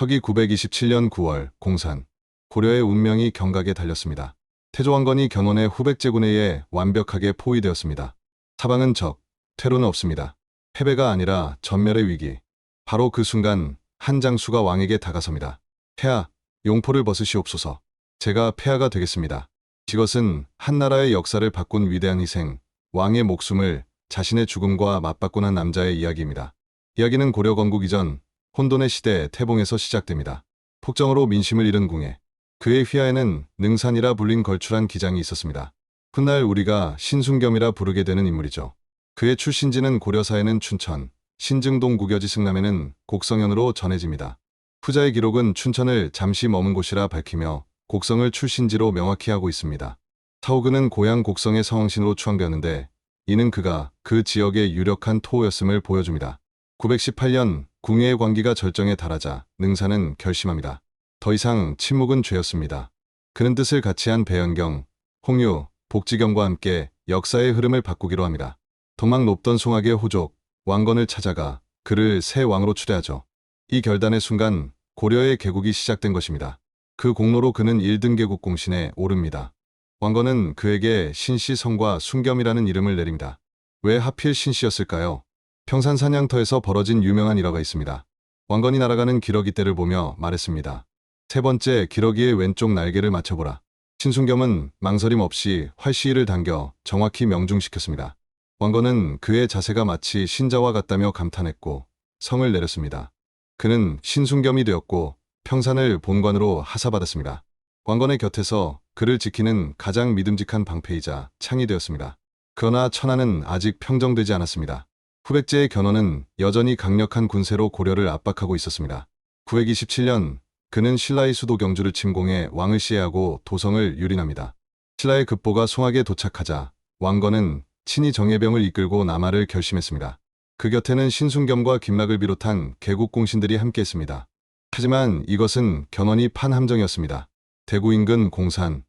서기 927년 9월 공산 고려의 운명이 경각에 달렸습니다. 태조 왕건이 견훤의 후백제군에 의해 완벽하게 포위되었습니다. 사방은 적, 퇴로는 없습니다. 패배가 아니라 전멸의 위기. 바로 그 순간 한 장수가 왕에게 다가섭니다. 폐하, 용포를 벗으시옵소서. 제가 폐하가 되겠습니다. 이것은 한 나라의 역사를 바꾼 위대한 희생, 왕의 목숨을 자신의 죽음과 맞바꾼 한 남자의 이야기입니다. 이야기는 고려 건국 이전 혼돈의 시대 태봉에서 시작됩니다. 폭정으로 민심을 잃은 궁에 그의 휘하에는 능산이라 불린 걸출한 기장이 있었습니다. 훗날 우리가 신순겸이라 부르게 되는 인물이죠. 그의 출신지는 고려사에는 춘천, 신증동 구겨지 승남에는 곡성현으로 전해집니다. 후자의 기록은 춘천을 잠시 머문 곳이라 밝히며 곡성을 출신지로 명확히 하고 있습니다. 사오그는 고향 곡성의 성왕신으로 추앙되었는데 이는 그가 그 지역의 유력한 토호였음을 보여줍니다. 918년 궁예의 관기가 절정에 달하자 능사는 결심합니다. 더 이상 침묵은 죄였습니다. 그는 뜻을 같이 한 배연경, 홍유, 복지경과 함께 역사의 흐름을 바꾸기로 합니다. 도망 높던 송악의 호족, 왕건을 찾아가 그를 새 왕으로 추대하죠. 이 결단의 순간 고려의 개국이 시작된 것입니다. 그 공로로 그는 1등 개국 공신에 오릅니다. 왕건은 그에게 신씨성과 순겸이라는 이름을 내립니다. 왜 하필 신씨였을까요? 평산 사냥터에서 벌어진 유명한 일화가 있습니다. 왕건이 날아가는 기러기 떼를 보며 말했습니다. 세 번째 기러기의 왼쪽 날개를 맞춰보라. 신순겸은 망설임 없이 활시위를 당겨 정확히 명중시켰습니다. 왕건은 그의 자세가 마치 신자와 같다며 감탄했고 성을 내렸습니다. 그는 신순겸이 되었고 평산을 본관으로 하사받았습니다. 왕건의 곁에서 그를 지키는 가장 믿음직한 방패이자 창이 되었습니다. 그러나 천하는 아직 평정되지 않았습니다. 후백제의 견훤은 여전히 강력한 군세로 고려를 압박하고 있었습니다. 927년 그는 신라의 수도 경주를 침공해 왕을 시해하고 도성을 유린합니다. 신라의 급보가 송악에 도착하자 왕건은 친히 정예병을 이끌고 남하를 결심했습니다. 그 곁에는 신순겸과 김락을 비롯한 개국 공신들이 함께했습니다. 하지만 이것은 견훤이 판 함정이었습니다. 대구 인근 공산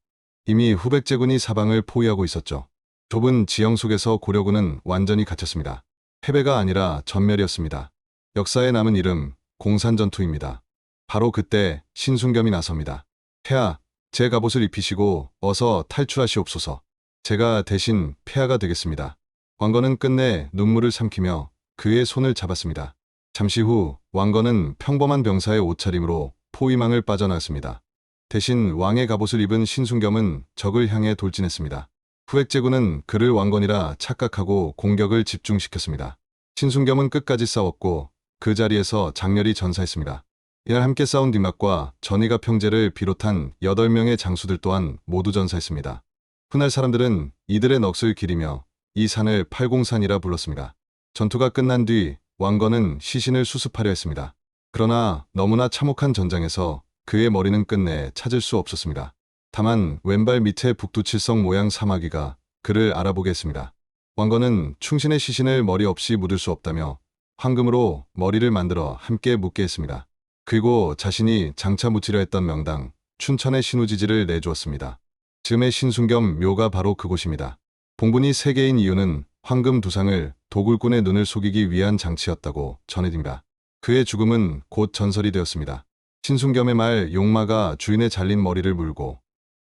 이미 후백제군이 사방을 포위하고 있었죠. 좁은 지형 속에서 고려군은 완전히 갇혔습니다. 패배가 아니라 전멸이었습니다. 역사에 남은 이름 공산전투입니다. 바로 그때 신순겸이 나섭니다. 폐하, 제 갑옷을 입히시고 어서 탈출하시옵소서. 제가 대신 폐하가 되겠습니다. 왕건은 끝내 눈물을 삼키며 그의 손을 잡았습니다. 잠시 후 왕건은 평범한 병사의 옷차림으로 포위망을 빠져나왔습니다. 대신 왕의 갑옷을 입은 신순겸은 적을 향해 돌진했습니다. 후획제군은 그를 왕건이라 착각하고 공격을 집중시켰습니다. 신순겸은 끝까지 싸웠고 그 자리에서 장렬히 전사했습니다. 이날 함께 싸운 뒷막과 전의가 평제를 비롯한 8명의 장수들 또한 모두 전사했습니다. 훗날 사람들은 이들의 넋을 기리며 이 산을 팔공산이라 불렀습니다. 전투가 끝난 뒤 왕건은 시신을 수습하려 했습니다. 그러나 너무나 참혹한 전장에서 그의 머리는 끝내 찾을 수 없었습니다. 다만 왼발 밑에 북두칠성 모양 사마귀가 그를 알아보게 했습니다. 왕건은 충신의 시신을 머리 없이 묻을 수 없다며 황금으로 머리를 만들어 함께 묻게 했습니다. 그리고 자신이 장차 묻히려 했던 명당 춘천의 신우지지를 내주었습니다. 지금의 신순겸 묘가 바로 그곳입니다. 봉분이 세 개인 이유는 황금 두상을 도굴꾼의 눈을 속이기 위한 장치였다고 전해집니다. 그의 죽음은 곧 전설이 되었습니다. 신순겸의 말 용마가 주인의 잘린 머리를 물고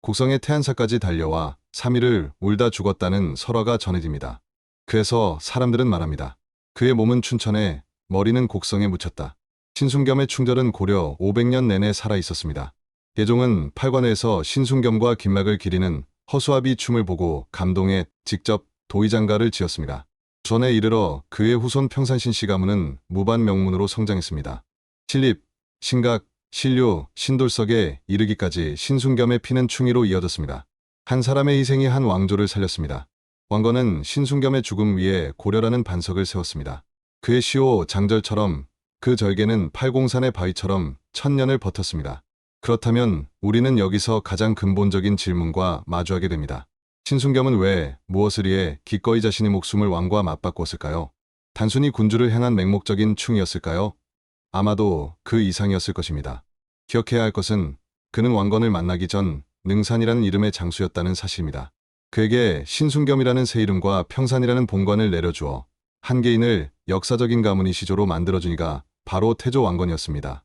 곡성의 태안사까지 달려와 3일을 울다 죽었다는 설화가 전해집니다. 그래서 사람들은 말합니다. 그의 몸은 춘천에 머리는 곡성에 묻혔다. 신순겸의 충절은 고려 500년 내내 살아 있었습니다. 예종은 팔관에서 신순겸과 김락을 기리는 허수아비 춤을 보고 감동해 직접 도의장가를 지었습니다. 전에 이르러 그의 후손 평산신 씨 가문은 무반 명문으로 성장했습니다. 신립, 신각, 신료, 신돌석에 이르기까지 신순겸의 피는 충의로 이어졌습니다. 한 사람의 희생이 한 왕조를 살렸습니다. 왕건은 신순겸의 죽음 위에 고려라는 반석을 세웠습니다. 그의 시호 장절처럼 그 절개는 팔공산의 바위처럼 천년을 버텼습니다. 그렇다면 우리는 여기서 가장 근본적인 질문과 마주하게 됩니다. 신순겸은 왜 무엇을 위해 기꺼이 자신의 목숨을 왕과 맞바꿨을까요? 단순히 군주를 향한 맹목적인 충이었을까요? 아마도 그 이상이었을 것입니다. 기억해야 할 것은 그는 왕건을 만나기 전 능산이라는 이름의 장수였다는 사실입니다. 그에게 신순겸이라는 새 이름과 평산이라는 본관을 내려주어 한 개인을 역사적인 가문이 시조로 만들어주니가 바로 태조 왕건이었습니다.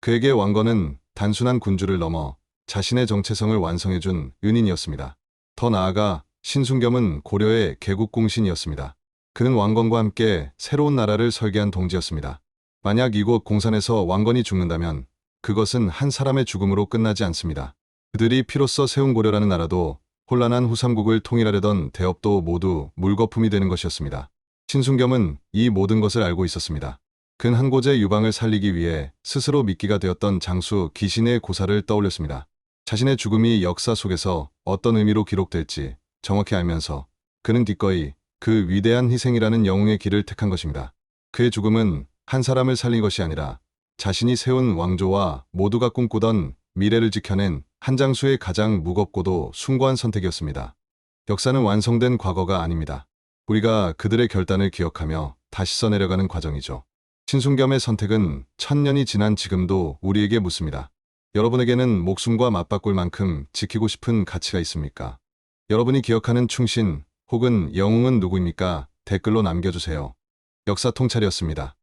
그에게 왕건은 단순한 군주를 넘어 자신의 정체성을 완성해준 은인이었습니다. 더 나아가 신순겸은 고려의 개국공신이었습니다. 그는 왕건과 함께 새로운 나라를 설계한 동지였습니다. 만약 이곳 공산에서 왕건이 죽는다면 그것은 한 사람의 죽음으로 끝나지 않습니다. 그들이 피로써 세운 고려라는 나라도 혼란한 후삼국을 통일하려던 대업도 모두 물거품이 되는 것이었습니다. 신순겸은 이 모든 것을 알고 있었습니다. 근 한 고제 유방을 살리기 위해 스스로 미끼가 되었던 장수 기신의 고사를 떠올렸습니다. 자신의 죽음이 역사 속에서 어떤 의미로 기록될지 정확히 알면서 그는 기꺼이 그 위대한 희생이라는 영웅의 길을 택한 것입니다. 그의 죽음은 한 사람을 살린 것이 아니라 자신이 세운 왕조와 모두가 꿈꾸던 미래를 지켜낸 한 장수의 가장 무겁고도 숭고한 선택이었습니다. 역사는 완성된 과거가 아닙니다. 우리가 그들의 결단을 기억하며 다시 써내려가는 과정이죠. 신순겸의 선택은 천년이 지난 지금도 우리에게 묻습니다. 여러분에게는 목숨과 맞바꿀 만큼 지키고 싶은 가치가 있습니까? 여러분이 기억하는 충신 혹은 영웅은 누구입니까? 댓글로 남겨주세요. 역사 통찰이었습니다.